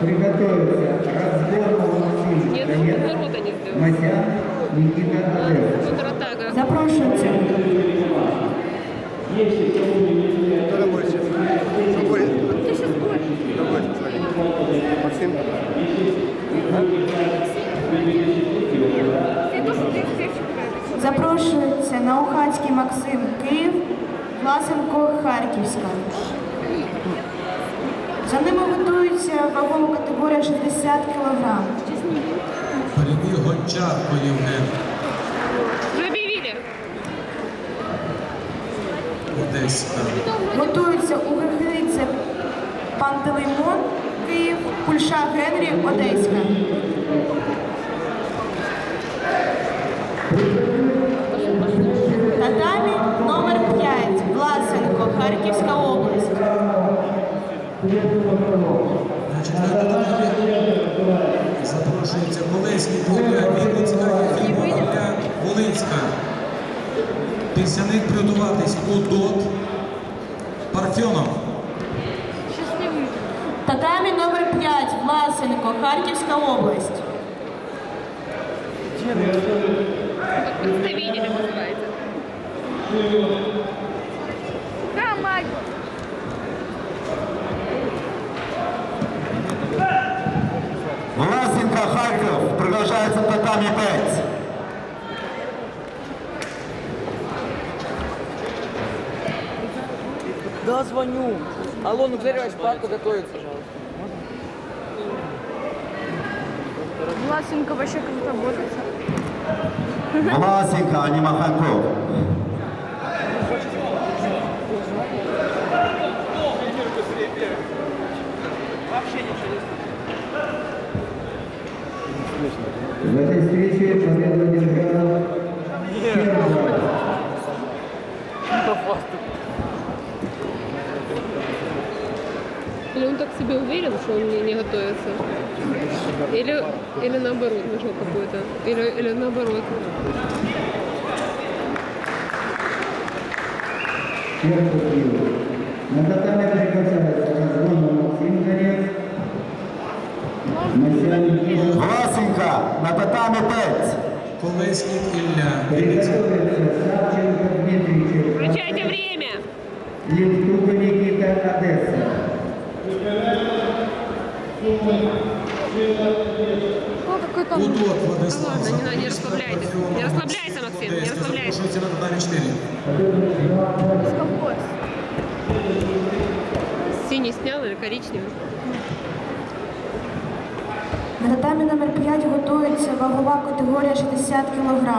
приготовился разбор Максим Нет, народа не сделал. Никита Запрошуйте. Максим. Запрошується Наухацький Максим Київ, Власенко Харківська. За ними ведуть вагова категорія 60 кг. Перебіг Гончарко Євген. Одеська. Готується у Григорівці Пантелеймон, Київ, Кульша Генрі, Одеська. Татамі номер 5, Власенко, Харківська область запрошується Колеський Вовка Вінницька Єфімовка Волинська. Пісяник приготуватись No5. Власенко, Харківська область. Как вы это видели, называется. 5. Да, звоню. Алло, ну Григорьевич, парку готовится, пожалуйста. Власенко вообще как работает. Власенко, а не Маханков. В этой встрече победу одержал Чернов. Или он так себе уверен, что он не, не готовится? Или, или наоборот нашел какой-то? Или, или наоборот? На татаме приготовиться. Разбор Максим Донецк. Матян Никита. Власенко, на татами 5. Колеський Ілля Вінницька. Приготовиться. Савченко Дмитрий Черкасов. Включайте время! Левтука Никита Одесса. О, какой там Удот Владислав. Ладно, не надо, не Запорізька, расслабляйтесь. Парфьонов, Не расслабляйся, Максим, не Одеська. расслабляйся. Запрошується на татамі 4. скопос. Синий снял или коричневый? На татамі номер 5 готується вагова категорія 60 кг.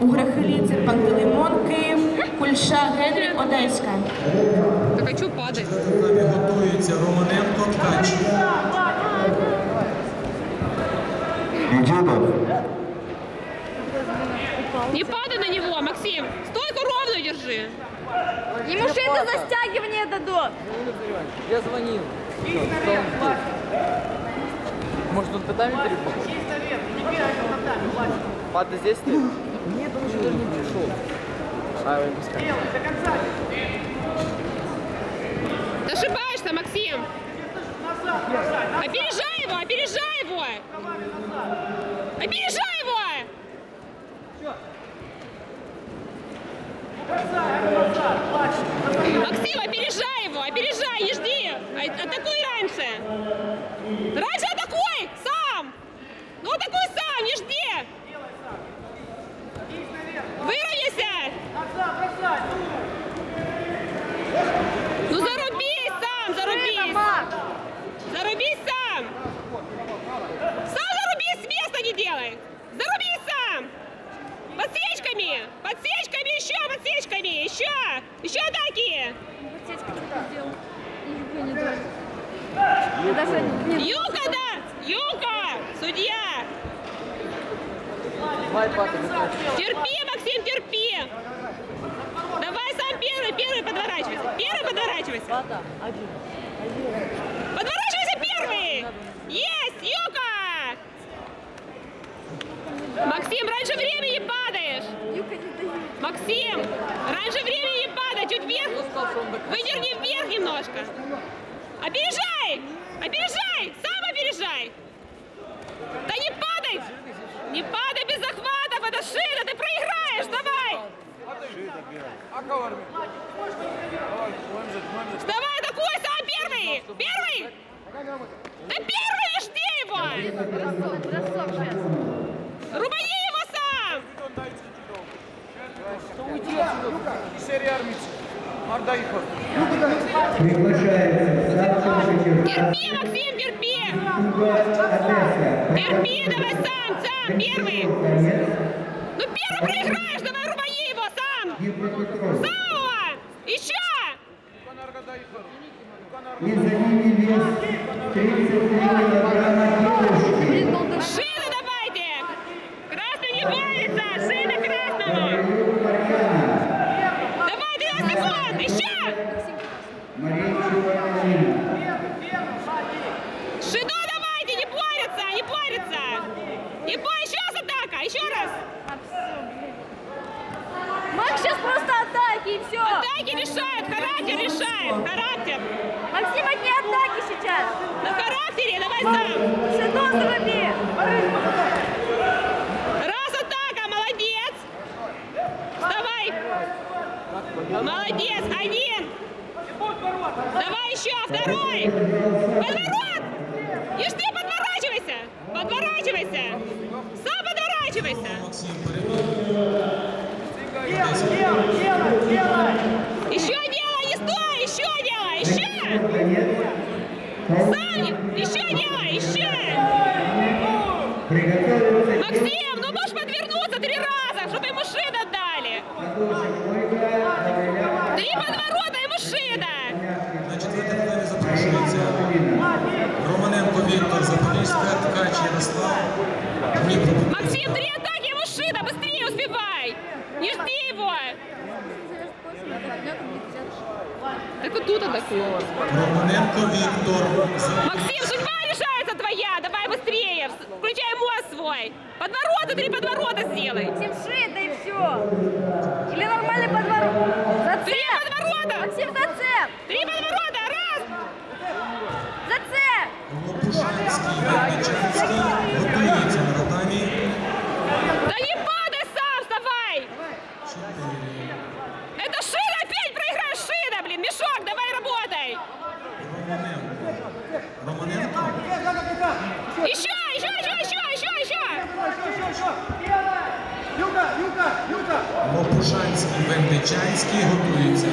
У Грехеліці Пантелеймон, Київ, Кульша Генрі, Одеська. Так а падать? На татамі готується Романенко Ткач. Идюдов. Не падай на него, Максим! Стойку ровно держи! Ему же это застягивание дадут. Я звонил. Всё, он? Может, он татами перепал? Пада здесь стоит? Нет, он еще даже не пришел. А, его пускай. Ты ошибаешься, Максим! Опережай его, опережай его! Опережай его! Максим, опережай его, опережай, не жди! А- Атакуй! Раньше атакуй! Сам! Ну атакуй сам, не жди! Выровняйся! Ну зарубись сам, зарубись! Зарубись сам! Сам зарубись, с места не делай! Зарубись сам! Подсечками! Подсечками еще, подсечками! Еще! Еще атаки! Юка, да! Юка! Судья! Терпи, Максим, терпи! Давай сам первый, первый подворачивайся! Первый подворачивайся! Подворачивайся первый! Есть! Юка! Максим, раньше времени падаешь! Максим, раньше времени падать, чуть вверх! Выдерни вверх немножко! Опережай! Опережай! Сам опережай! Да не падай! Не падай без захватов, это шина, ты проиграешь, давай! Давай, такой, сам первый! Первый! Да первый жди его! Бросок, бросок сейчас. Приглашается Савченко Терпи, Максим, терпи! Терпи, давай сам, сам, первый! Ну первый проиграешь, давай рубани его сам! Самого! Еще! И за ними вес 33 килограмма девушки. Шины давайте! Красный не борется! Шины красному! Аюр Марьяна. Давай, 12 секунд! Еще! Марейчева Алина. Шину давайте! Не борется! Не борется! Не борется! Еще раз атака! Еще раз! Макс сейчас просто атаки и все. Атаки решают! Характер решает! Характер! Максим, одни атаки сейчас. На характере! Давай сам! Шидо заруби. Раз атака! Молодец! Вставай! Молодец! Один! Давай еще! Второй! Подворот! Ишь ты, подворачивайся! Подворачивайся! Сам подворачивайся! Максим переміг. Еще делай! Не стой! Еще делай! Еще! Сам! Еще делай! Еще! Максим, ну можешь подвернуться три раза, чтобы ему шина дали! Три подворота ему шина! Ткач Ярослав, Дніпро. Максим, три атаки ему шина! Быстрее успевай! Не жди его! Так вот тут атакует. Романенко Віктор, Запорізька. Максим, судьба решается твоя! Давай быстрее! Включай мозг свой! Подворота, три подворота сделай! Максим, шея, да и все. Или нормальный подворот. Три Зацеп. подворота! Максим, зацеп. Три подворота! Раз! Зацеп. Лопушанський, Винничанський готується на татамі. Да не падай сам, вставай! Чотири. Это шина опять проиграешь шина, блин! Мешок, давай работай! Романенко. Романенко. Еще, еще, еще, еще, еще, еще! Лопушанський, Винничанський готуються.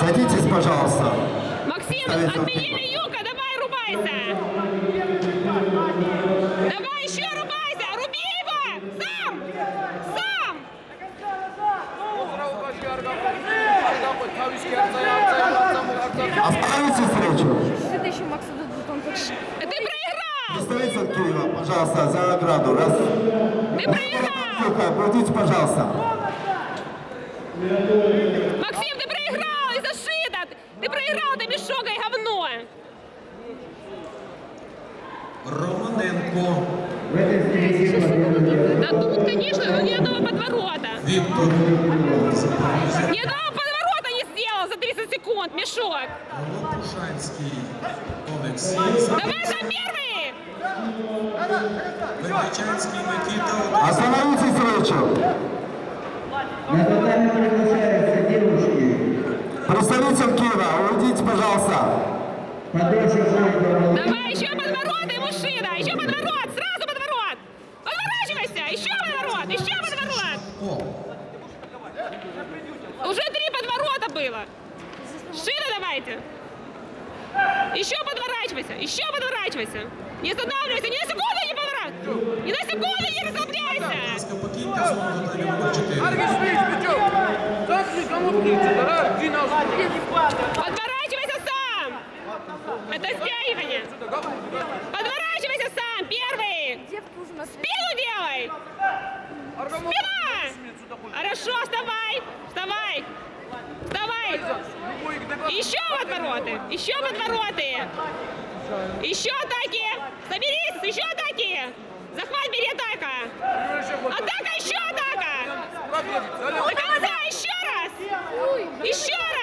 Садитесь, пожалуйста. Максим, Ставится отменили юка, давай рубайся! Давай еще рубайся! Руби его! Сам! Сам! Остановите встречу. Это еще тут. Ты проиграл! Представитель Киева, пожалуйста, за ограду. Раз. Ты проиграл! Юка, пожалуйста. Максим, ты проиграл из-за шида! Ты проиграл, ты мешок и говно! Романенко В этой встрече победу делает Да тут, конечно, ну ни одного подворота! Віктор. Запоріжжя. Ни одного подворота не сделал за 30 секунд, мешок! Лопушанський Олексій. Давай за первый! Винничанський Микита. Остановите встречу. На татами приглашаются девушки. Представитель Киева, уйдите, пожалуйста. Давай еще подворот ему шина! Еще подворот! Сразу подворот! Подворачивайся! Еще подворот! Еще подворот! Уже три подворота было! Шина давайте! Еще подворачивайся! Еще подворачивайся! Не останавливайся! Ни на секунду не поворачивайся! Ни на секунду не расслабляйся! будь ласка, покиньте зону татамі номер 4. Подворачивайся сам! Это стягивание! Подворачивайся сам! Первый! Спину делай! Спина! Хорошо, вставай! Вставай! Вставай! Еще подвороты! Еще подвороты! Еще атаки! Соберись! Еще атаки! Захват, бери атака! Атака, еще атака! До конца, еще раз! Еще раз!